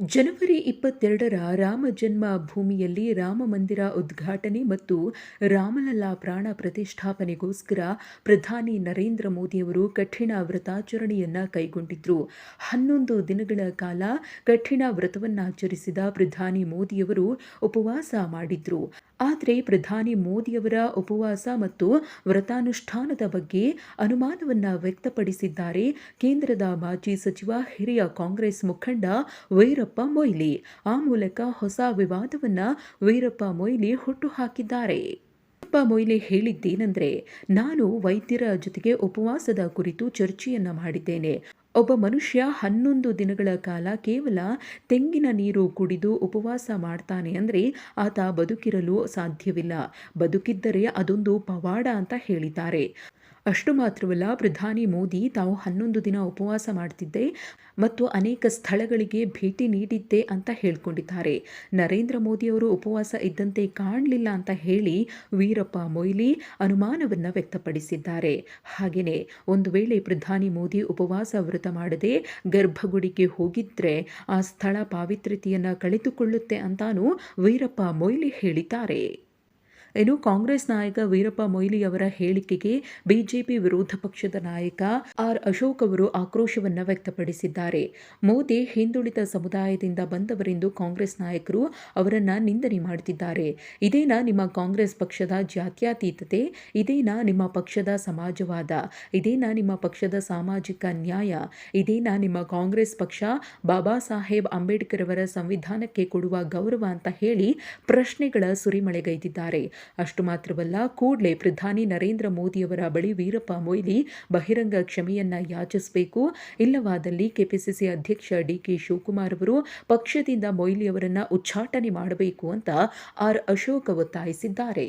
ಜನವರಿ ಇಪ್ಪತ್ತೆರಡರ ರಾಮ ಜನ್ಮ ಭೂಮಿಯಲ್ಲಿ ರಾಮ ಮಂದಿರ ಉದ್ಘಾಟನೆ ಮತ್ತು ರಾಮಲಲ್ಲಾ ಪ್ರಾಣ ಪ್ರತಿಷ್ಠಾಪನೆಗೋಸ್ಕರ ಪ್ರಧಾನಿ ನರೇಂದ್ರ ಮೋದಿಯವರು ಕಠಿಣ ವ್ರತಾಚರಣೆಯನ್ನ ಕೈಗೊಂಡಿದ್ರು. ಹನ್ನೊಂದು ದಿನಗಳ ಕಾಲ ಕಠಿಣ ವ್ರತವನ್ನಾಚರಿಸಿದ ಪ್ರಧಾನಿ ಮೋದಿಯವರು ಉಪವಾಸ ಮಾಡಿದ್ರು. ಆದರೆ ಪ್ರಧಾನಿ ಮೋದಿಯವರ ಉಪವಾಸ ಮತ್ತು ವ್ರತಾನುಷ್ಠಾನದ ಬಗ್ಗೆ ಅನುಮಾನವನ್ನು ವ್ಯಕ್ತಪಡಿಸಿದ್ದಾರೆ ಕೇಂದ್ರದ ಮಾಜಿ ಸಚಿವ ಹಿರಿಯ ಕಾಂಗ್ರೆಸ್ ಮುಖಂಡ ವೀರಪ್ಪ ಮೊಯ್ಲಿ. ಆ ಮೂಲಕ ಹೊಸ ವಿವಾದವನ್ನ ವೀರಪ್ಪ ಮೊಯ್ಲಿ ಹುಟ್ಟುಹಾಕಿದ್ದಾರೆ. ವೀರಪ್ಪ ಮೊಯ್ಲಿ ಹೇಳಿದ್ದೇನೆಂದರೆ, ನಾನು ವೈದ್ಯರ ಜೊತೆಗೆ ಉಪವಾಸದ ಕುರಿತು ಚರ್ಚೆಯನ್ನ ಮಾಡಿದ್ದೇನೆ. ಒಬ್ಬ ಮನುಷ್ಯ ಹನ್ನೊಂದು ದಿನಗಳ ಕಾಲ ಕೇವಲ ತೆಂಗಿನ ನೀರು ಕುಡಿದು ಉಪವಾಸ ಮಾಡ್ತಾನೆ ಅಂದರೆ ಆತ ಬದುಕಿರಲು ಸಾಧ್ಯವಿಲ್ಲ. ಬದುಕಿದ್ದರೆ ಅದೊಂದು ಪವಾಡ ಅಂತ ಹೇಳಿದ್ದಾರೆ. ಅಷ್ಟು ಮಾತ್ರವಲ್ಲ, ಪ್ರಧಾನಿ ಮೋದಿ ತಾವು ಹನ್ನೊಂದು ದಿನ ಉಪವಾಸ ಮಾಡ್ತಿದ್ದೆ ಮತ್ತು ಅನೇಕ ಸ್ಥಳಗಳಿಗೆ ಭೇಟಿ ನೀಡಿದ್ದೆ ಅಂತ ಹೇಳ್ಕೊಂಡಿದ್ದಾರೆ. ನರೇಂದ್ರ ಮೋದಿ ಅವರು ಉಪವಾಸ ಇದ್ದಂತೆ ಕಾಣಲಿಲ್ಲ ಅಂತ ಹೇಳಿ ವೀರಪ್ಪ ಮೊಯ್ಲಿ ಅನುಮಾನವನ್ನು ವ್ಯಕ್ತಪಡಿಸಿದ್ದಾರೆ. ಹಾಗೆಯೇ ಒಂದು ವೇಳೆ ಪ್ರಧಾನಿ ಮೋದಿ ಉಪವಾಸ ವ್ರತ ಮಾಡದೆ ಗರ್ಭಗುಡಿಗೆ ಹೋಗಿದ್ರೆ ಆ ಸ್ಥಳ ಪಾವಿತ್ರ್ಯತೆಯನ್ನು ಕಳೆದುಕೊಳ್ಳುತ್ತೆ ಅಂತಾನೂ ವೀರಪ್ಪ ಮೊಯ್ಲಿ ಹೇಳಿದ್ದಾರೆ. ಇನ್ನು ಕಾಂಗ್ರೆಸ್ ನಾಯಕ ವೀರಪ್ಪ ಮೊಯ್ಲಿ ಅವರ ಹೇಳಿಕೆಗೆ ಬಿಜೆಪಿ ವಿರೋಧ ಪಕ್ಷದ ನಾಯಕ ಆರ್ ಅಶೋಕ್ ಅವರು ಆಕ್ರೋಶವನ್ನು ವ್ಯಕ್ತಪಡಿಸಿದ್ದಾರೆ. ಮೋದಿ ಹಿಂದುಳಿದ ಸಮುದಾಯದಿಂದ ಬಂದವರೆಂದು ಕಾಂಗ್ರೆಸ್ ನಾಯಕರು ಅವರನ್ನ ನಿಂದನೆ ಮಾಡುತ್ತಿದ್ದಾರೆ ಇದೇನಾ ನಿಮ್ಮ ಕಾಂಗ್ರೆಸ್ ಪಕ್ಷದ ಜಾತ್ಯಾತೀತತೆ? ಇದೇನಾ ನಿಮ್ಮ ಪಕ್ಷದ ಸಮಾಜವಾದ? ಇದೇನಾ ನಿಮ್ಮ ಪಕ್ಷದ ಸಾಮಾಜಿಕ ನ್ಯಾಯ? ಇದೇನಾ ನಿಮ್ಮ ಕಾಂಗ್ರೆಸ್ ಪಕ್ಷ? ಬಾಬಾ ಸಾಹೇಬ್ ಅಂಬೇಡ್ಕರ್ ಅವರ ಸಂವಿಧಾನಕ್ಕೆ ಕೊಡುವ ಗೌರವ ಅಂತ ಹೇಳಿ ಪ್ರಶ್ನೆಗಳ ಸುರಿಮಳೆಗೈದಿದ್ದಾರೆ. ಅಷ್ಟು ಮಾತ್ರವಲ್ಲ, ಕೂಡಲೇ ಪ್ರಧಾನಿ ನರೇಂದ್ರ ಮೋದಿಯವರ ಬಳಿ ವೀರಪ್ಪ ಮೊಯ್ಲಿ ಬಹಿರಂಗ ಕ್ಷಮೆಯನ್ನ ಯಾಚಿಸಬೇಕು. ಇಲ್ಲವಾದಲ್ಲಿ ಕೆಪಿಸಿಸಿ ಅಧ್ಯಕ್ಷ ಡಿಕೆ ಶಿವಕುಮಾರ್ ಅವರು ಪಕ್ಷದಿಂದ ಮೊಯ್ಲಿ ಅವರನ್ನ ಉಚ್ಚಾಟನೆ ಮಾಡಬೇಕು ಅಂತ ಆರ್ ಅಶೋಕ್ ಒತ್ತಾಯಿಸಿದ್ದಾರೆ.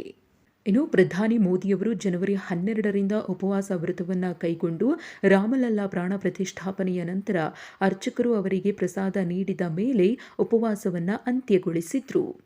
ಇನ್ನು ಪ್ರಧಾನಿ ಮೋದಿಯವರು ಜನವರಿ ಹನ್ನೆರಡರಿಂದ ಉಪವಾಸ ವ್ರತವನ್ನು ಕೈಗೊಂಡು ರಾಮಲಲ್ಲಾ ಪ್ರಾಣ ಪ್ರತಿಷ್ಠಾಪನೆಯ ನಂತರ ಅರ್ಚಕರು ಅವರಿಗೆ ಪ್ರಸಾದ ನೀಡಿದ ಮೇಲೆ ಉಪವಾಸವನ್ನು ಅಂತ್ಯಗೊಳಿಸಿದ್ರು.